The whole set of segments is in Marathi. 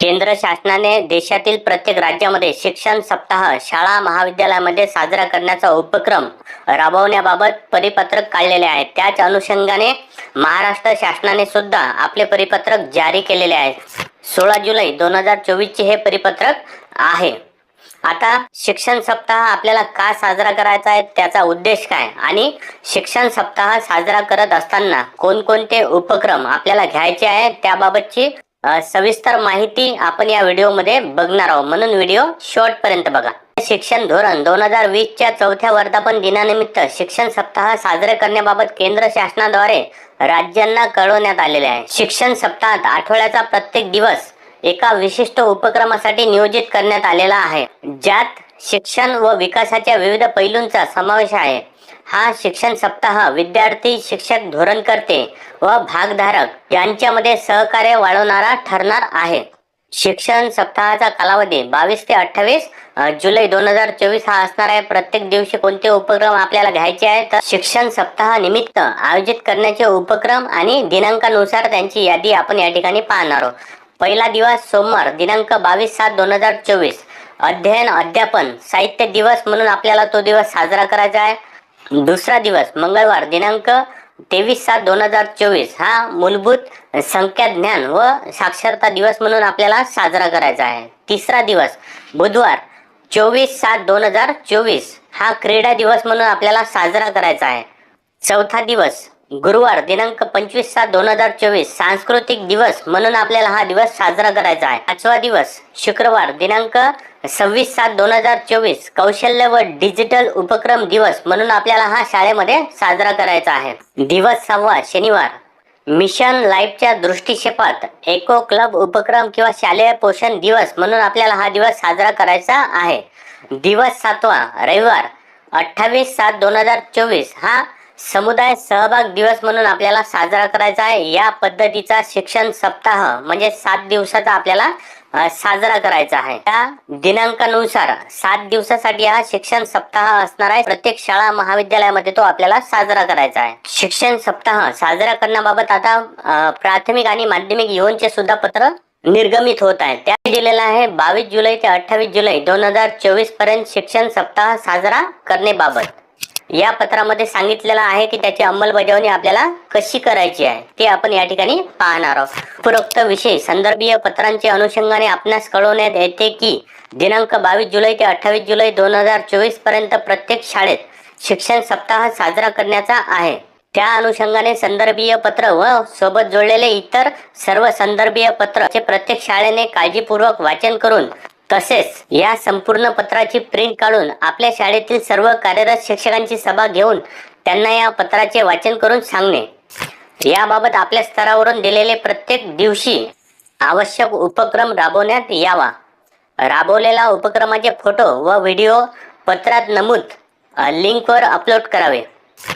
केंद्र शासनाने देशातील प्रत्येक राज्यामध्ये शिक्षण सप्ताह शाळा महाविद्यालयामध्ये साजरा करण्याचा उपक्रम राबवण्याबाबत परिपत्रक काढलेले आहे त्याच अनुषंगाने महाराष्ट्र शासनाने सुद्धा आपले परिपत्रक जारी केलेले आहे सोळा जुलै दोन हजार चोवीसचे हे परिपत्रक आहे. आता शिक्षण सप्ताह आपल्याला का साजरा करायचा आहे त्याचा उद्देश काय आणि शिक्षण सप्ताह साजरा करत असताना कोणकोणते उपक्रम आपल्याला घ्यायचे आहे त्याबाबतची सविस्तर माहिती आपण या व्हिडिओमध्ये बघणार आहोत. म्हणून व्हिडिओ शेवट पर्यंत बघा. शिक्षण धोरण दोन हजार वीसच्या चौथ्या वर्धापन दिनानिमित्त शिक्षण सप्ताह साजरे करण्याबाबत केंद्र शासनाद्वारे राज्यांना कळवण्यात आलेले आहे. शिक्षण सप्ताहात आठवड्याचा प्रत्येक दिवस एका विशिष्ट उपक्रमासाठी नियोजित करण्यात आलेला आहे. ज्यात शिक्षण व विकासाच्या विविध पैलूंचा समावेश आहे. हा शिक्षण सप्ताह विद्यार्थी शिक्षक धोरणकर्ते व भागधारक यांच्यामध्ये सहकार्य वाढवणारा ठरणार आहे. शिक्षण सप्ताहाचा कालावधी बावीस ते अठ्ठावीस जुलै दोन हजार चोवीस हा असणार आहे. प्रत्येक दिवशी कोणते उपक्रम आपल्याला घ्यायचे आहे तर शिक्षण सप्ताह निमित्त आयोजित करण्याचे उपक्रम आणि दिनांकानुसार त्यांची यादी आपण या ठिकाणी पाहणार आहोत. पहिला दिवस सोमवार दिनांक बावीस सात दोन हजार चोवीस. अध्ययन अध्यापन साहित्य दिवस म्हणून आपल्याला तो दिवस साजरा करायचा आहे. दुसरा दिवस मंगळवार दिनांक तेवीस सात दोन हजार चोवीस. हा मूलभूत संख्या ज्ञान व साक्षरता दिवस म्हणून आपल्याला साजरा करायचा आहे. तिसरा दिवस बुधवार चोवीस सात दोन हजार चोवीस. हा क्रीडा दिवस म्हणून आपल्याला साजरा करायचा आहे. चौथा दिवस गुरुवार दिनांक पंचवीस सात दोन हजार चोवीस सांस्कृतिक दिवस म्हणून आपल्याला हा दिवस साजरा करायचा आहे. पाचवा दिवस शुक्रवार दिनांक सव्वीस सात दोन हजार चोवीस कौशल्य व डिजिटल उपक्रम दिवस म्हणून आपल्याला हा शाळेमध्ये साजरा करायचा आहे. दिवस सहावा शनिवार. मिशन लाईफच्या दृष्टिक्षेपात एको क्लब उपक्रम किंवा शालेय पोषण दिवस म्हणून आपल्याला हा दिवस साजरा करायचा आहे. दिवस सातवा रविवार. अठ्ठावीस सात दोन हजार चोवीस हा समुदाय सहभाग दिवस म्हणून आपल्याला साजरा करायचा आहे. या पद्धतीचा शिक्षण सप्ताह म्हणजे सात दिवसाचा आपल्याला साजरा करायचा आहे. त्या दिनांकानुसार सात दिवसासाठी हा शिक्षण सप्ताह असणार आहे. प्रत्येक शाळा महाविद्यालयामध्ये तो आपल्याला साजरा करायचा आहे. शिक्षण सप्ताह साजरा करण्याबाबत आता प्राथमिक आणि माध्यमिक योनचे सुद्धा पत्र निर्गमित होत आहे. त्या दिलेला आहे बावीस जुलै ते अठ्ठावीस जुलै दोन हजार चोवीसपर्यंत शिक्षण सप्ताह साजरा करण्याबाबत. या पत्रामध्ये सांगितलेलं आहे की त्याची अंमलबजावणी आपल्याला कशी करायची आहे ते आपण या ठिकाणी पाहणार आहोत. उपरोक्त विषय संदर्भीय पत्रांचे अनुषंगाने आपणास कळवण्यात येते की दिनांक बावीस जुलै ते अठ्ठावीस जुलै दोन हजार चोवीसपर्यंत प्रत्येक शाळेत शिक्षण सप्ताह साजरा करण्याचा आहे. त्या अनुषंगाने संदर्भीय पत्र व सोबत जोडलेले इतर सर्व संदर्भीय पत्र चे प्रत्येक शाळेने काळजीपूर्वक वाचन करून तसेच या संपूर्ण पत्राची प्रिंट काढून आपल्या शाळेतील सर्व कार्यरत शिक्षकांची सभा घेऊन त्यांना या पत्राचे वाचन करून सांगणे. याबाबत आपल्या स्तरावरून दिलेले प्रत्येक दिवशी आवश्यक उपक्रम राबवण्यात यावा. राबवलेला उपक्रमाचे फोटो व व्हिडिओ पत्रात नमूद लिंकवर अपलोड करावे.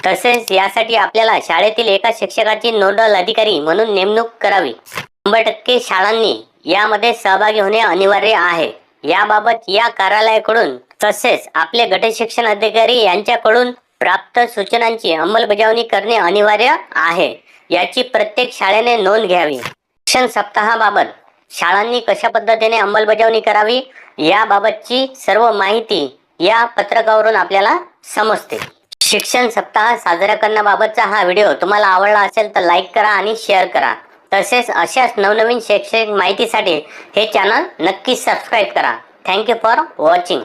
तसेच यासाठी आपल्याला शाळेतील एका शिक्षकाची नोडल अधिकारी म्हणून नेमणूक करावी. शंभर टक्के शाळांनी यामध्ये सहभागी होणे अनिवार्य आहे. याबाबत या कार्यालयाकडून तसेच आपले गट शिक्षण अधिकारी यांच्याकडून प्राप्त सूचनांची अंमलबजावणी करणे अनिवार्य आहे. याची प्रत्येक शाळेने नोंद घ्यावी. शिक्षण सप्ताहाबाबत शाळांनी कशा पद्धतीने अंमलबजावणी करावी याबाबतची सर्व माहिती या पत्रकावरून आपल्याला समजते. शिक्षण सप्ताह साजरा करण्याबाबतचा हा व्हिडिओ तुम्हाला आवडला असेल तर लाईक करा आणि शेअर करा. तसेच अशाच नवनवीन शैक्षणिक माहितीसाठी हे चॅनल नक्की सबस्क्राईब करा. Thank you for watching